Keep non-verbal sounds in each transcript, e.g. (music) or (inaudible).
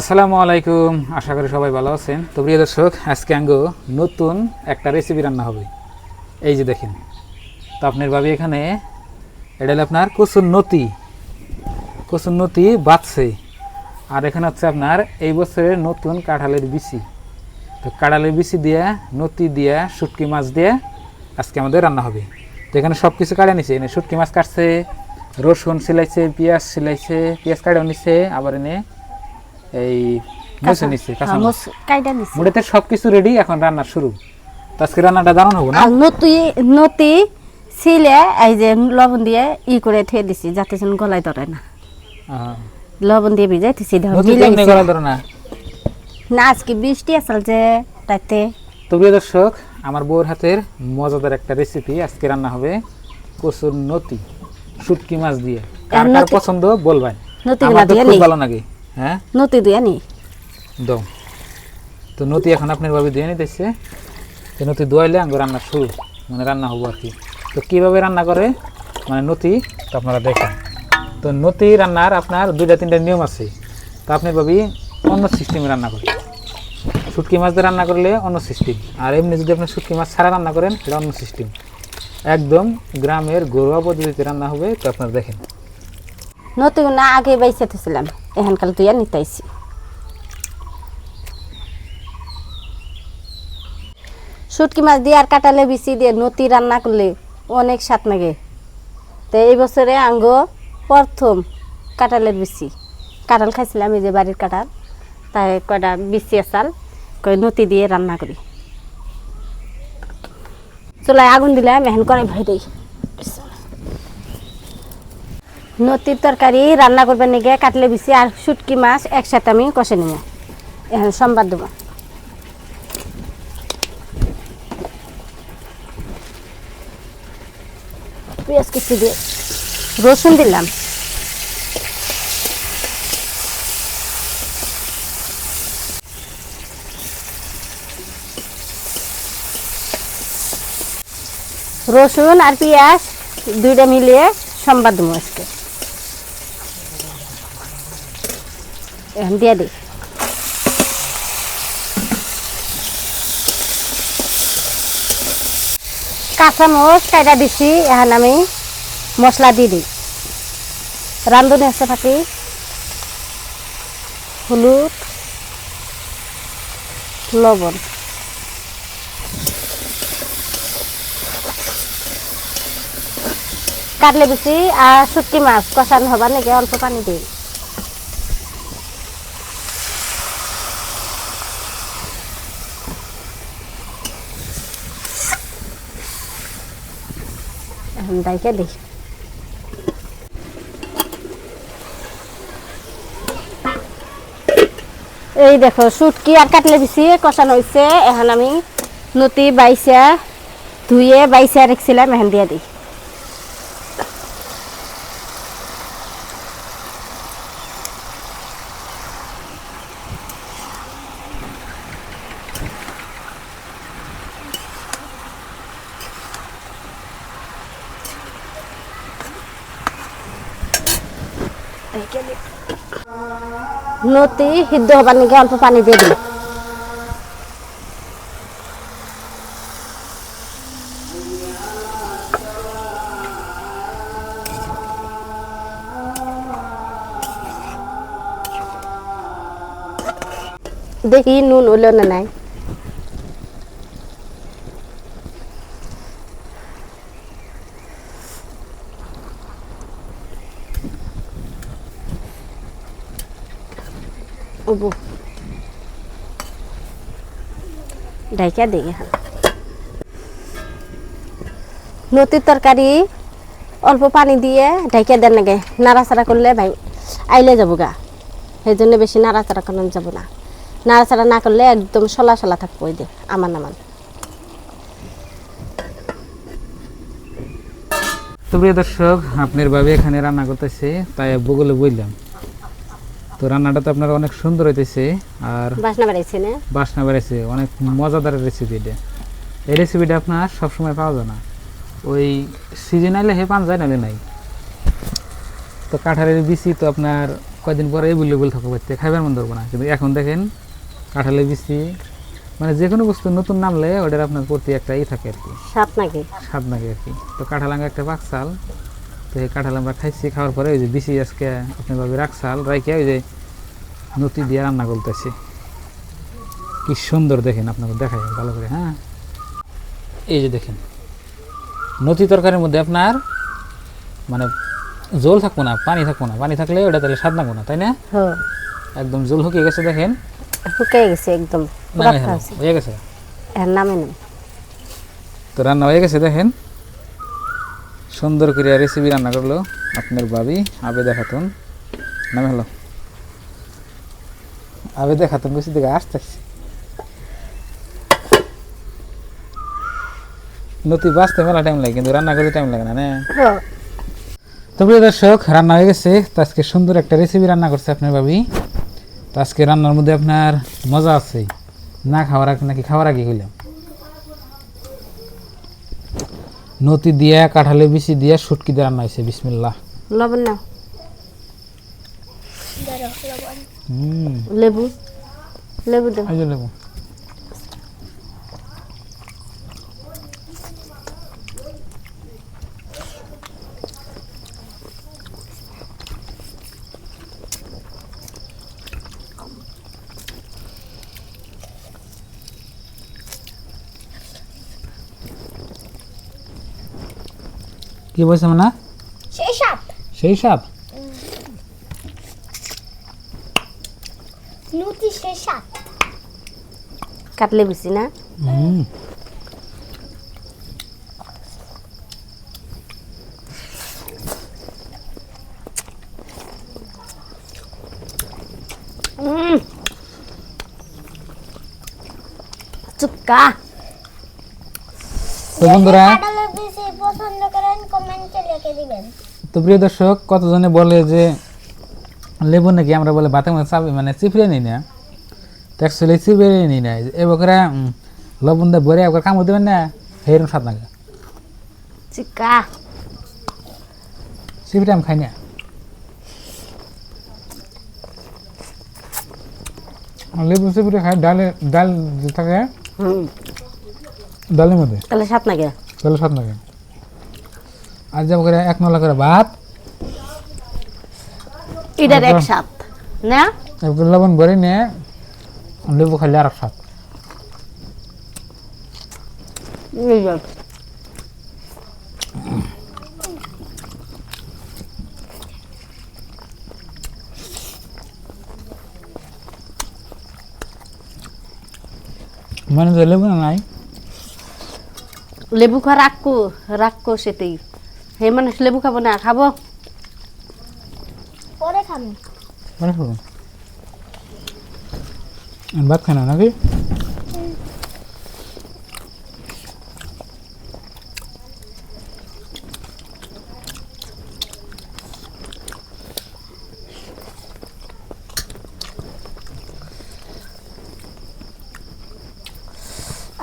আসসালামু আলাইকুম, আশা করি সবাই ভালো আছেন। তো প্রিয় দর্শক, আজকে আঙ্গো নতুন একটা রেসিপি রান্না হবে। এই যে দেখেন, তো আপনার ভাবি এখানে, এটা হলো আপনার কচুর নতি। কচুর নতি বাঁচছে আর এখানে হচ্ছে আপনার এই বছরের নতুন কাঁঠালের বিচি। তো কাঁঠালের বিচি দিয়ে, নতি দিয়ে, শুটকি মাছ দিয়ে আজকে আমাদের রান্না হবে। তো এখানে সব কিছু কাটে নিছে। এনে শুটকি মাছ কাটছে, রসুন সিলাইছে পেঁয়াজ সিলাইছে পেঁয়াজ কাটেও নিছে, আবার এনে এই মুছে নিচ্ছে কাঁচা মরিচ। কাইটা দিছি মোটাতে সব রেডি এখন রান্না শুরু। তো আজকে রান্নাটা দারুণ হব না? আর নতি নতি ছিলে এই যে লবণ দিয়ে ই করে থুয়ে দিছি যাতে যেন গলায় ধরে না। লবণ দিয়ে ভিজাই। কেমনে না? না আজকে বৃষ্টি আসল যে তাইতে তো প্রিয় দর্শক আমার বউর হাতের মজাদার একটা রেসিপি আজকে রান্না হবে কচুর নতি শুটকি মাছ দিয়ে। কার পছন্দ বলবেন? নতিগুলা আমার তো দিয়ে খুব ভালো লাগে। হ্যাঁ? নতি দিয়ে নি। দাও। তো নতি এখন আপনার ভাবে দিয়ে নিতেছে তো নতি দোয়াইলে আঙ্গ রান্না শুরু। মানে রান্না হব আর কি। তো কীভাবে রান্না করে? মানে নতি তো আপনারা দেখেন। তো নতি রান্নার আপনার দুইটা তিনটা নিয়ম আছে। তো আপনি ভাবি অন্য সিস্টেমে রান্না করে শুটকি মাছ দিয়ে রান্না করলে অন্য সিস্টেম আর এমনি যদি আপনি শুটকি মাছ ছাড়া রান্না করেন এটা অন্য সিস্টেম একদম গ্রামের ঘরোয়া পদ্ধতিতে রান্না হবে তো আপনারা দেখেন। নতি না আগে বাইসে থেছিলাম এখানকাল তুই আর নিতাইছি শুটকি মাছ দিয়ে আর কাটালে বিচি দিয়ে নতি রান্না করলে অনেক স্বাদ লাগে। তো এই বছরে আঙ্গ প্রথম কাঁঠালের বিচি। কাঁঠাল খাইছিলাম এই যে বাড়ির কাঁঠাল, তাই কয়টা বিচি আসাল কই নতি দিয়ে রান্না করি। চুলায় আগুন দিলাম এখন করে ভয় দেই নতির তরকারি রান্না করবেন নাকি? কাটলে বিচি আর শুটকি মাছ একসাথে আমি কষে নিব। এখন সোমবার দেবো। পেঁয়াজ কুচি দিয়ে রসুন দিলাম। রসুন আর পেঁয়াজ দুইটা মিলিয়ে সোমবার দেবো আজকে। এখন দিয়ে দিই কাঁচামচ কাইটা দিছি, এখন আমি মশলা দি দিই। রান্ধনি আছে থাকি হলুদ, লবণ। কাটলে বেশি, আর শুটকি মাছ কষানো হবার নাকি অল্প পানি দিই। এখন দাইকে দিই। এই দেখো শুটকি আর কাটলে দিছি, কষানো হয়েছে এখন আমি নতি বাইসা, ধুয়ে বাইসা রেখেছিলাম, এখন দিয়ে দিই। নতি সিদ্ধ হবার নাকি অল্প পানি দিয়ে দিই দেখি নুন হলো না নাই। ওবো ডাইকা দিই এখন নতির তরকারি, অল্প পানি দিয়ে ঢাইকা দেন নাগে নাড়াচাড়া করলে ভাই আইলে যাব গা। সেই জন্য বেশি নাড়াচাড়া করানো যাব না। নাড়াচাড়া না করলে একদম সলা সলা থাকব ওই আমার নামান তো প্রিয় দর্শক, আপনার ভাবি এখানে রান্না করতেছে, তাই বগলে বললাম। তো রান্নাটা তো আপনার অনেক সুন্দর হইতেছে আর বাসনা বাড়াইছে না বাসনা বেড়েছে অনেক মজাদার রেসিপি এটা। এই রেসিপিটা আপনার সবসময় পাওয়া যায় না। ওই সিজন আইলে হে পান যায় নাহলে নাই। তো কাঁঠালের বিচি তো আপনার কয়দিন পরে এভেলেবল থাকব বাড়িতে খাইবার মন ধরবো না। কিন্তু এখন দেখেন কাঁঠালের বিচি মানে যে কোনো বস্তু নতুন নামলে ওটার আপনার প্রতি একটা ই থাকে আর কি। সাত নাকি? স্বাদ লাগে আর কি। তো কাঁঠাল আঙ্গা একটা পাকসাল তো এই কাঁঠাল আমরা খাইছি খাওয়ার পরে ওই যে বিচি আজকে আপনার ভাবে রাখসাল রাইকে ওই যে নতি দিয়ে রান্না করতেছি। কি সুন্দর দেখেন আপনাকে দেখাই ভালো করে হ্যাঁ? এই যে দেখেন নতি তরকারির মধ্যে আপনার মানে জল থাকব না পানি থাকব না পানি থাকলে ওটা তাহলে স্বাদ লাগবো না তাই না? হ্যাঁ। একদম জল শুকিয়ে গেছে দেখেন। শুকিয়ে গেছে একদম হয়ে গেছে? এর নামে। তো রান্না হয়ে গেছে দেখেন। সুন্দর করে রেসিপি রান্না করল আপনার ভাবি আবে দেখাতুন নামে হলো? আবে দেখাতুন বেশি দিকে আসতেছি। নতি বাঁচতে মেলা টাইম লাগে কিন্তু রান্না করতে টাইম লাগে না না। হ্যাঁ। তো প্রিয় দর্শক রান্না হয়ে গেছে। তো আজকে সুন্দর একটা রেসিপি রান্না করছে আপনার ভাবি। তো আজকে রান্নার মধ্যে আপনার মজা আছে। না খাওয়ার আগে নাকি খাওয়ার আগে হইলাম নতি দিয়া কাঁঠালে বিচি দিয়া শুটকি দিয়ে রান্না হয়েছে বিসমিল্লাহ। লবণ নাও। হুম। লেবু। লেবু দাও। লেবু। কি বলছে মানে? সেই সাপ। সেই সাপ? লুচি সেই সাপ। কাটলে বেশি না? হুম। উম। চুক্কা তো বন্ধুরা পছন্দ করেন কমেন্টে লিখে দিবেন। তো প্রিয় দর্শক কতজনে বলে যে লেবু নাকি আমরা বলে ভাতের মধ্যে চাপি মানে চিপড়ে নিই না? তো অ্যাকচুয়ালি চিপড়ে নিই না। এবার করে লবণ দিয়ে ভরে একবার কামড় দেবেন না সেইরকম স্বাদ লাগে। চুক্কা। চিপড়ে আমি খাই না। লেবু চিপড়ে খাই ডালে ডাল থাকে হুম। ডালের মধ্যে। তাহলে সাত নাকি তাহলে স্বাদ লাগে। আর যেমন করে এক নলা করে ভাত। এটার এক সাত না? এবার লবণ ভরে নিয়ে লেবু খাইলে আর এক যে। মানে লেবু নাই? লেবু খা রাখব রাখব সেটাই। হে মানুষ লেবু খাব না খাব। পরে খাবেন মানে শুনুন ভাত খাই না নাকি?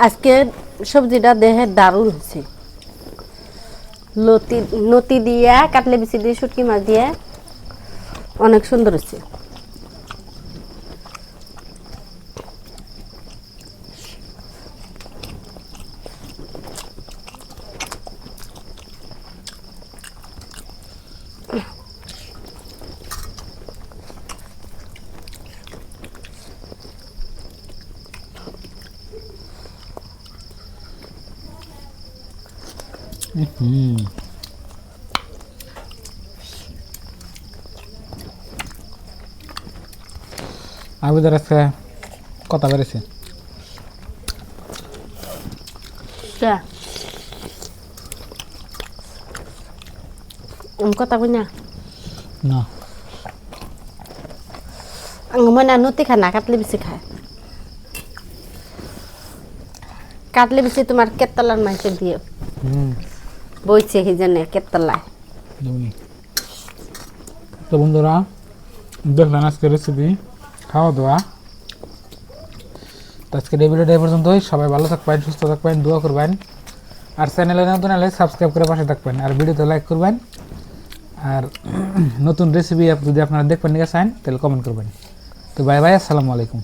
আজকে সবজিটা দেহে দারুণ হচ্ছে লতি নতি দিয়া কাটলে বিচি দিয়ে শুটকি মাছ দিয়ে। অনেক সুন্দর হচ্ছে। হুম আবুদের আজকে কথা বেড়েছে। কথা কই না? না। মনে নতি খায় না কাটলে বেশি খায়। কাটলে বেশি তোমার কেতলার মাংস দিয়ে হুম বইছে সেই জন্য কেতলায়। তো বন্ধুরা, দেখলেন আজকে রেসিপি খাওয়া দাওয়া তো আজকে এই ভিডিওটা এই পর্যন্তই। সবাই ভালো থাকবেন, সুস্থ থাকবেন, দোয়া করবেন। আর চ্যানেলে নতুন হলে সাবস্ক্রাইব করে পাশে থাকবেন। আর ভিডিওতে লাইক করবেন। আর (clears throat) নতুন রেসিপি যদি আপনারা দেখবেন নিয়ে চান তাহলে কমেন্ট করবেন। তো বাই বাই আসসালামু আলাইকুম।